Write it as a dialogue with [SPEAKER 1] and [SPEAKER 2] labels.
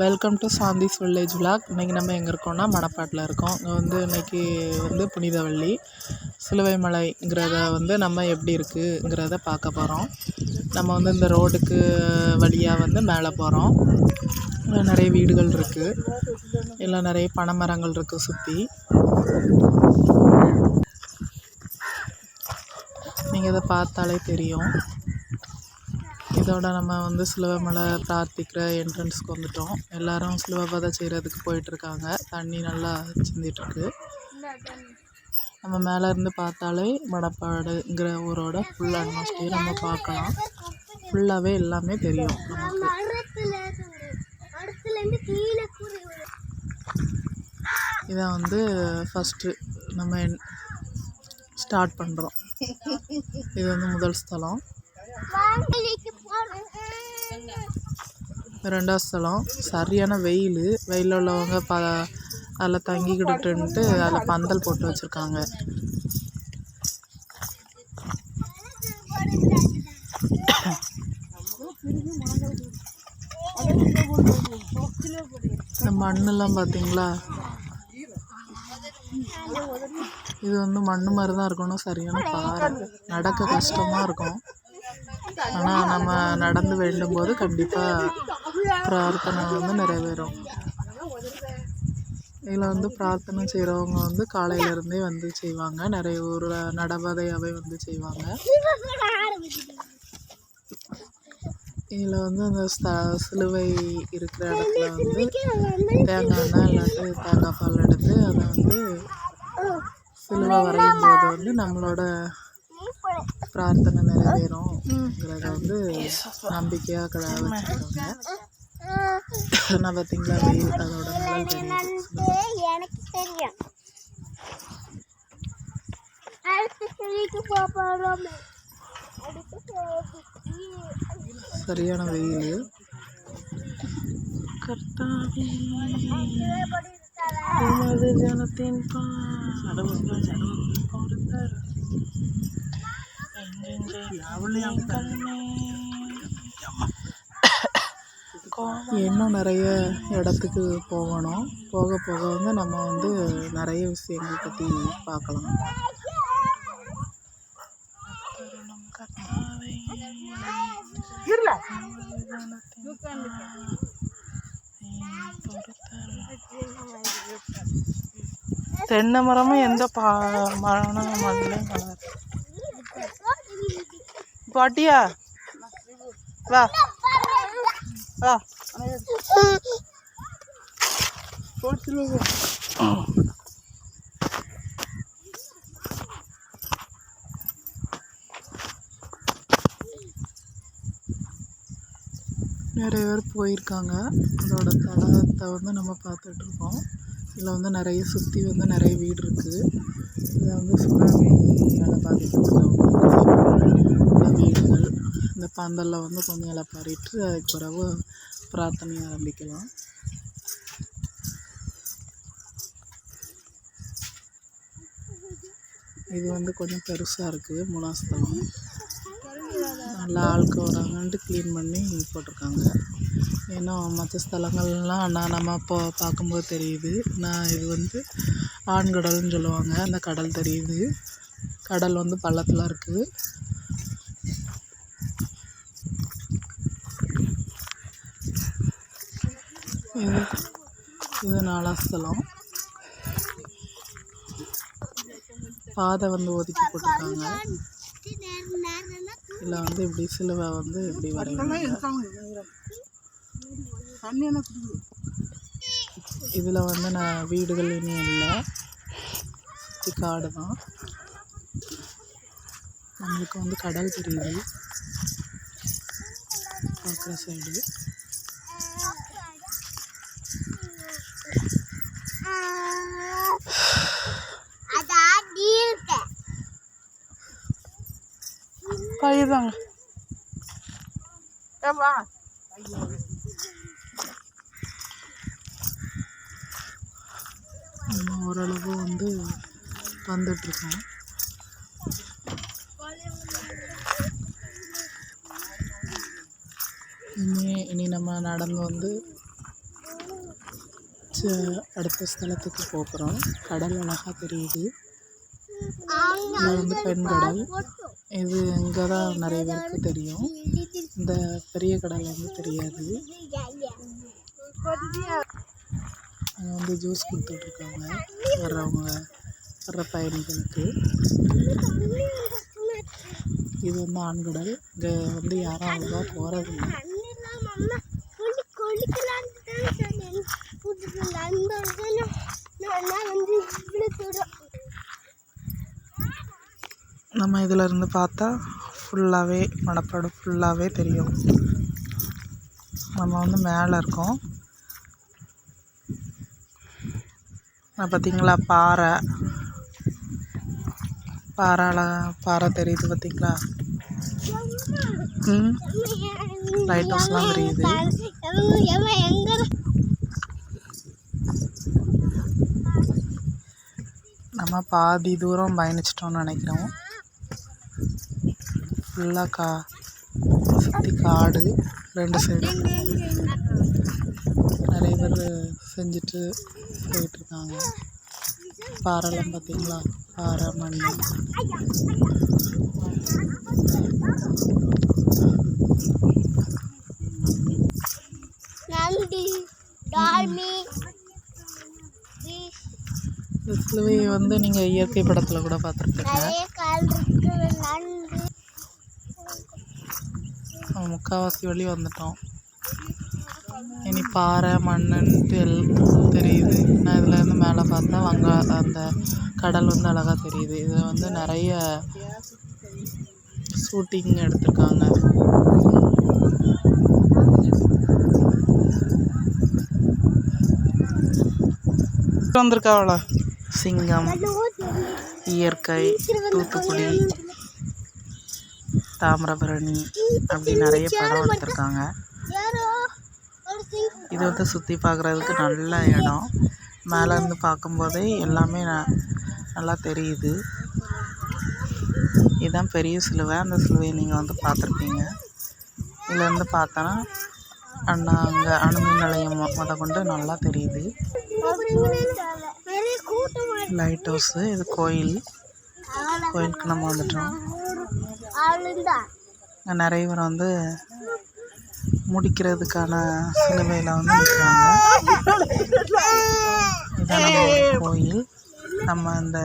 [SPEAKER 1] Welcome to Shanthi's village vlog இன்றைக்கி நம்ம எங்கே இருக்கோம்னா மணப்பாட்டில் இருக்கோம். இங்கே வந்து இன்றைக்கி வந்து புனிதவள்ளி சிலுவை மலைங்கிறத வந்து நம்ம எப்படி இருக்குங்கிறத பார்க்க போகிறோம் நம்ம வந்து இந்த ரோடுக்கு வழியாக வந்து மேலே போகிறோம் நிறைய வீடுகள் இருக்குது எல்லாம் நிறைய பனைமரங்கள் இருக்குது சுற்றி நீங்கள் இதை பார்த்தாலே தெரியும். இதோட நம்ம வந்து சிலுவமலை பிரார்த்திக்கிற என்ட்ரன்ஸ்க்கு வந்துட்டோம். எல்லாரும் சிலுவை பதம் செய்கிறதுக்கு போயிட்டுருக்காங்க. தண்ணி நல்லா சிந்திட்டுருக்கு. நம்ம மேலே இருந்து பார்த்தாலே மடப்பாடுங்கிற ஊரோட ஃபுல் அட்மாஸ்பியர் நம்ம பார்க்கலாம். ஃபுல்லாகவே எல்லாமே தெரியும் நமக்கு. இதை வந்து ஃபஸ்ட்டு நம்ம ஸ்டார்ட் பண்ணுறோம் இது வந்து முதல் ஸ்தலம். ரெண்டாவது ஸ்தலம் சரியான வெயில். வெயிலில் உள்ளவங்க ப அதில் தங்கிக்கிட்டுன்ட்டு அதில் பந்தல் போட்டு வச்சுருக்காங்க. இந்த மண்ணெல்லாம் பார்த்தீங்களா இது வந்து மண் மாதிரி தான் இருக்கணும். சரியான பாறை. நடக்க கஷ்டமாக இருக்கும். ஆனால் நம்ம நடந்து வேண்டும் போது கண்டிப்பாக பிரார்த்தனை வந்து நிறைவேறும். இதில் வந்து பிரார்த்தனை செய்கிறவங்க வந்து காலையிலேருந்தே வந்து செய்வாங்க. நிறைய ஊரில் நடபாதையாகவே வந்து செய்வாங்க. இதில் வந்து அந்த ஸ்த சிலுவை இருக்கிற இடத்துல வந்து தேங்காய் எண்ணெய் இல்லாட்டி தேங்காய் பால் எடுத்து அதை வந்து சிலுவை வரையும் போது வந்து நம்மளோட பிரார்த்தனை நிறைவேறும்ங்கிறத வந்து நம்பிக்கையாக கடை வச்சுருக்காங்க நான் பார்த்தீங்களா வெயில் அதோட நிழல் தெரியுது
[SPEAKER 2] எனக்கு தெரியும்.
[SPEAKER 1] சரியான வெயில். கர்த்தாவே உமது ஜனத்தின் இன்னும் நிறைய இடத்துக்கு போகணும். போக போக வந்து நம்ம வந்து நிறைய விஷயங்கள் பற்றி பார்க்கலாம். தென்னை மரமும் எந்த பா மரம் மண்ணிலையும் வளராது பாட்டியா? வா. வா. நிறைய பேர் போயிருக்காங்க. அதோட தடத்தை வந்து நம்ம பார்த்துட்ருக்கோம் இதில் வந்து நிறைய சுற்றி வந்து நிறைய வீடு இருக்குது. இதில் வந்து சுனாமி வேலை பார்த்துட்டு இந்த வீடுகள் இந்த பந்தலில் வந்து கொஞ்சம் இலைப்பாரிட்டு அதுக்கு பிறகு பிரார்த்தனை ஆரம்பிக்கலாம். இது வந்து கொஞ்சம் பெருசாக இருக்குது மூணாஸ்தலம் நல்லா ஆளுக்கு வராங்கன்ட்டு க்ளீன் பண்ணி போட்டிருக்காங்க. ஏன்னா மற்ற ஸ்தலங்கள்லாம் நான் நம்ம இப்போ பார்க்கும்போது தெரியுது. நான் இது வந்து ஆண்கடல்னு சொல்லுவாங்க அந்த கடல் தெரியுது. கடல் வந்து பள்ளத்தில் இருக்குது இது இது நாலாம் ஸ்தலம். பாதை வந்து ஒதுக்கி போட்டிருக்காங்க. இதில் வந்து இப்படி சிலுவை வந்து இப்படி வரைவாங்க இதில் வந்து நான் வீடுகள் இனியும் இல்லை. காடு தான். நம்மளுக்கு வந்து கடல் தெரியுது பார்க்குற சைடு பயிர்தாங்க நம்ம ஓரளவு வந்து வந்துட்ருக்கோம் இனி இனி நம்ம நடந்து வந்து அடுத்த ஸ்தலத்துக்கு போகிறோம் கடல் அழகாக தெரியுது. இது வந்து பெண்கடல். இது இங்கே தான் நிறைய பேருக்கு தெரியும். இந்த பெரிய கடல் வந்து தெரியாது. அங்கே வந்து ஜூஸ் கொடுத்துட்ருக்காங்க. வர்றவங்க வர்ற பயணிகளுக்கு. இது வந்து ஆண்கடல். இங்கே வந்து யாரும் அவ்வளோவா போகிறதில்ல நம்ம இதில் இருந்து பார்த்தா ஃபுல்லாகவே மணப்பாடு ஃபுல்லாகவே தெரியும். நம்ம வந்து மேலே இருக்கோம். நான் பார்த்தீங்களா பாறை. பாறால பாறை தெரியுது பார்த்தீங்களா ம்? லைட் ஹவுஸ்லாம் தெரியுது. நம்ம பாதி தூரம் பயணிச்சிட்டோம்னு நினைக்கிறோம். ஃபுல்லாக கா சுற்றி காடு ரெண்டு சைடு நிறைய பேர் செஞ்சுட்டு போயிட்டுருக்காங்க. பாறைலாம் பார்த்தீங்களா? பாறை மண். சிலுவையை வந்து நீங்கள் இயற்கை படத்தில் கூட பார்த்துருப்பீங்க முக்கால்வாசி வழி வந்துட்டோம். இனி பாறை மண்ணுன்ட்டு எல்லாம் தெரியுது. நான் இதில் இருந்து மேலே பார்த்தா வங்க அந்த கடல் வந்து அழகாக தெரியுது. இது வந்து நிறைய ஷூட்டிங் எடுத்திருக்காங்க. வந்திருக்காவளா சிங்கம் இயற்கை தூத்துக்குடி தாமிரபரணி அப்படி நிறைய படம் எடுத்திருக்காங்க. இது வந்து சுற்றி பார்க்குறதுக்கு நல்ல இடம். மேலேருந்து பார்க்கும்போதே எல்லாமே ந- நல்லா தெரியுது. இதுதான் பெரிய சிலுவை. அந்த சிலுவையை நீங்கள் வந்து பார்த்துருப்பீங்க. இதுலேருந்து பார்த்தோன்னா அண்ணா அங்கே அணுமின் நிலையம் முத கொண்டு நல்லா தெரியுது. லைட் ஹவுஸு இது கோயில். கோயிலுக்கு நம்ம வந்துட்டோம்.
[SPEAKER 2] ஆளுந்தா
[SPEAKER 1] இங்கே நிறைய பேர் வந்து முடிக்கிறதுக்கான சிலுவையில் வந்து நிற்கிறாங்க இதான் நம்ம கோயில். நம்ம இந்த